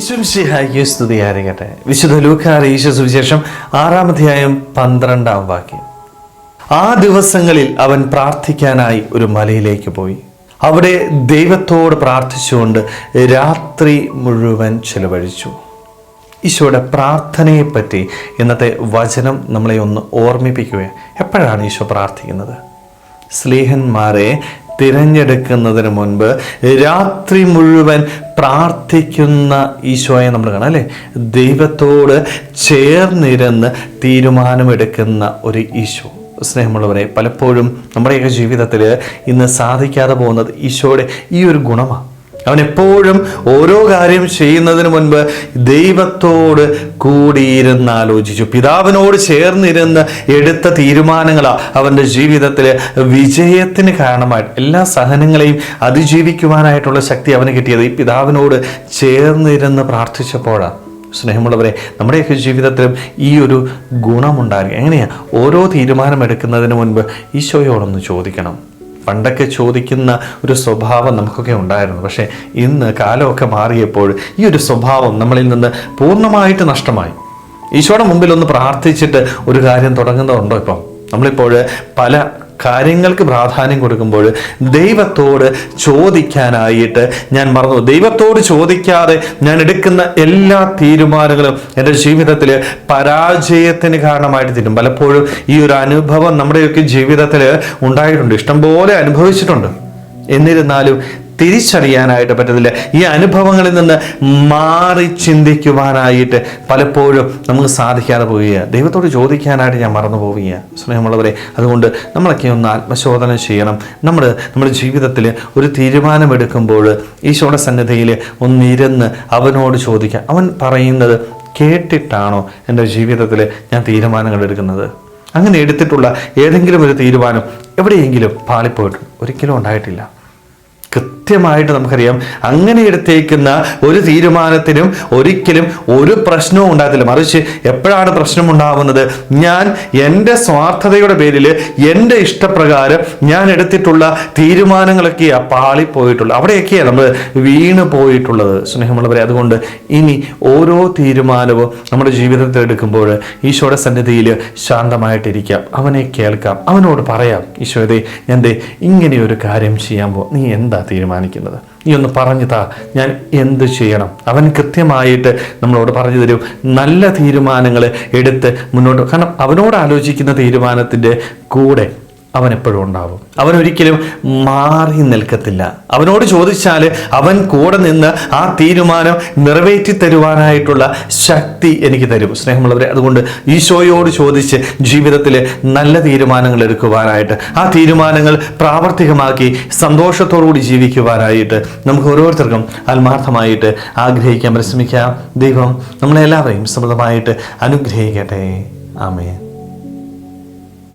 സ്തുതിയായിരിക്കട്ടെ വിശുദ്ധ ലൂക്കാർ ഈശോ സുവിശേഷം ആറാമധ്യായം പന്ത്രണ്ടാം വാക്യം. ആ ദിവസങ്ങളിൽ അവൻ പ്രാർത്ഥിക്കാനായി ഒരു മലയിലേക്ക് പോയി. അവിടെ ദൈവത്തോട് പ്രാർത്ഥിച്ചുകൊണ്ട് രാത്രി മുഴുവൻ ചെലവഴിച്ചു. ഈശോയുടെ പ്രാർത്ഥനയെപ്പറ്റി ഇന്നത്തെ വചനം നമ്മളെ ഒന്ന് ഓർമ്മിപ്പിക്കുക. എപ്പോഴാണ് ഈശോ പ്രാർത്ഥിക്കുന്നത്? സ്നേഹന്മാരെ തിരഞ്ഞെടുക്കുന്നതിന് മുൻപ് രാത്രി മുഴുവൻ പ്രാർത്ഥിക്കുന്ന ഈശോയെ നമ്മൾ കാണാം അല്ലേ? ദൈവത്തോട് ചേർന്നിരുന്ന് തീരുമാനമെടുക്കുന്ന ഒരു ഈശോ. സ്നേഹമുള്ളവരെ പലപ്പോഴും നമ്മുടെയൊക്കെ ജീവിതത്തിൽ ഇന്ന് സാധിക്കാതെ പോകുന്നത് ഈശോയുടെ ഈ ഒരു ഗുണമാണ് അവൻ എപ്പോഴും ഓരോ കാര്യം ചെയ്യുന്നതിന് മുൻപ് ദൈവത്തോട് കൂടിയിരുന്ന് ആലോചിച്ചു പിതാവിനോട് ചേർന്നിരുന്ന് എടുത്ത തീരുമാനങ്ങളാ അവന്റെ ജീവിതത്തിൽ വിജയത്തിന് കാരണമായിട്ട് എല്ലാ സഹനങ്ങളെയും അതിജീവിക്കുവാനായിട്ടുള്ള ശക്തി അവന് കിട്ടിയത് ഈ പിതാവിനോട് ചേർന്നിരുന്ന് പ്രാർത്ഥിച്ചപ്പോഴാണ്. സ്നേഹമുള്ളവരെ നമ്മുടെയൊക്കെ ജീവിതത്തിലും ഈ ഒരു ഗുണമുണ്ടായിരിക്കും. എങ്ങനെയാണ് ഓരോ തീരുമാനമെടുക്കുന്നതിന് മുൻപ് ഈശോയോടൊന്ന് ചോദിക്കണം. പണ്ടൊക്കെ ചോദിക്കുന്ന ഒരു സ്വഭാവം നമുക്കൊക്കെ ഉണ്ടായിരുന്നു. പക്ഷേ ഇന്ന് കാലമൊക്കെ മാറിയപ്പോൾ ഈ ഒരു സ്വഭാവം നമ്മളിൽ നിന്ന് പൂർണമായിട്ട് നഷ്ടമായി. ഈശോയുടെ മുമ്പിൽ ഒന്ന് പ്രാർത്ഥിച്ചിട്ട് ഒരു കാര്യം തുടങ്ങുന്നതുണ്ടോ ഇപ്പം? നമ്മളിപ്പോൾ പല കാര്യങ്ങൾക്ക് പ്രാധാന്യം കൊടുക്കുമ്പോൾ ദൈവത്തോട് ചോദിക്കാനായിട്ട് ഞാൻ മറന്നു. ദൈവത്തോട് ചോദിക്കാതെ ഞാൻ എടുക്കുന്ന എല്ലാ തീരുമാനങ്ങളും എന്റെ ജീവിതത്തിൽ പരാജയത്തിന് കാരണമായിട്ട് തീരും. പലപ്പോഴും ഈ ഒരു അനുഭവം നമ്മുടെയൊക്കെ ജീവിതത്തിൽ ഉണ്ടായിട്ടുണ്ട്. ഇഷ്ടംപോലെ അനുഭവിച്ചിട്ടുണ്ട്. എന്നിരുന്നാലും തിരിച്ചറിയാനായിട്ട് പറ്റത്തില്ല. ഈ അനുഭവങ്ങളിൽ നിന്ന് മാറി ചിന്തിക്കുവാനായിട്ട് പലപ്പോഴും നമുക്ക് സാധിക്കാതെ പോവുകയാണ്. ദൈവത്തോട് ചോദിക്കാനായിട്ട് ഞാൻ മറന്നു പോവുകയാണ്. സ്നേഹമുള്ളവരെ അതുകൊണ്ട് നമ്മളൊക്കെ ഒന്ന് ആത്മശോധന ചെയ്യണം. നമ്മൾ നമ്മുടെ ജീവിതത്തിൽ ഒരു തീരുമാനമെടുക്കുമ്പോൾ ഈശോയുടെ സന്നിധിയിൽ ഒന്നിരുന്ന് അവനോട് ചോദിക്കാം. അവൻ പറയുന്നത് കേട്ടിട്ടാണോ എന്റെ ജീവിതത്തിൽ ഞാൻ തീരുമാനങ്ങൾ എടുക്കുന്നത്? അങ്ങനെ എടുത്തിട്ടുള്ള ഏതെങ്കിലും ഒരു തീരുമാനം എവിടെയെങ്കിലും പാളിപ്പോയിട്ടും ഒരിക്കലും ഉണ്ടായിട്ടില്ല. കൃത്യമായിട്ട് നമുക്കറിയാം. അങ്ങനെ എടുത്തേക്കുന്ന ഒരു തീരുമാനത്തിനും ഒരിക്കലും ഒരു പ്രശ്നവും ഉണ്ടാകത്തില്ല. മറിച്ച് എപ്പോഴാണ് പ്രശ്നം ഉണ്ടാവുന്നത്? ഞാൻ എന്റെ സ്വാർത്ഥതയുടെ പേരിൽ എന്റെ ഇഷ്ടപ്രകാരം ഞാൻ എടുത്തിട്ടുള്ള തീരുമാനങ്ങളൊക്കെയാണ് പാളിപ്പോയിട്ടുള്ളത് അവിടെയൊക്കെയാണ് നമ്മൾ വീണ് പോയിട്ടുള്ളത് സ്നേഹമുള്ളവരെ. അതുകൊണ്ട് ഇനി ഓരോ തീരുമാനവും നമ്മുടെ ജീവിതത്തിൽ എടുക്കുമ്പോൾ ഈശോയുടെ സന്നിധിയിൽ ശാന്തമായിട്ടിരിക്കാം. അവനെ കേൾക്കാം. അവനോട് പറയാം ഈശോയെ ഞാൻ ഇങ്ങനെ ഇങ്ങനെയൊരു കാര്യം ചെയ്യാൻ പോ നീ എന്താ തീരുമാനിക്കുന്നത്. നീ ഒന്ന് പറഞ്ഞു താ ഞാൻ എന്ത് ചെയ്യണം? അവൻ കൃത്യമായിട്ട് നമ്മളോട് പറഞ്ഞു തരും. നല്ല തീരുമാനങ്ങൾ എടുത്ത് മുന്നോട്ട് കാരണം അവനോട് ആലോചിക്കുന്ന തീരുമാനത്തിന്റെ കൂടെ അവൻ എപ്പോഴും ഉണ്ടാവും. അവൻ ഒരിക്കലും മാറി നിൽക്കത്തില്ല. അവനോട് ചോദിച്ചാൽ അവൻ കൂടെ നിന്ന് ആ തീരുമാനം നിറവേറ്റി തരുവാനായിട്ടുള്ള ശക്തി എനിക്ക് തരും. സ്നേഹമുള്ളവരെ അതുകൊണ്ട് ഈശോയോട് ചോദിച്ച് ജീവിതത്തിൽ നല്ല തീരുമാനങ്ങൾ എടുക്കുവാനായിട്ട് ആ തീരുമാനങ്ങൾ പ്രാവർത്തികമാക്കി സന്തോഷത്തോടുകൂടി ജീവിക്കുവാനായിട്ട് നമുക്ക് ഓരോരുത്തർക്കും ആത്മാർത്ഥമായിട്ട് ആഗ്രഹിക്കാം പരിശ്രമിക്കാം. ദൈവം നമ്മളെല്ലാവരെയും സമൃദ്ധമായിട്ട് അനുഗ്രഹിക്കട്ടെ. ആമേൻ.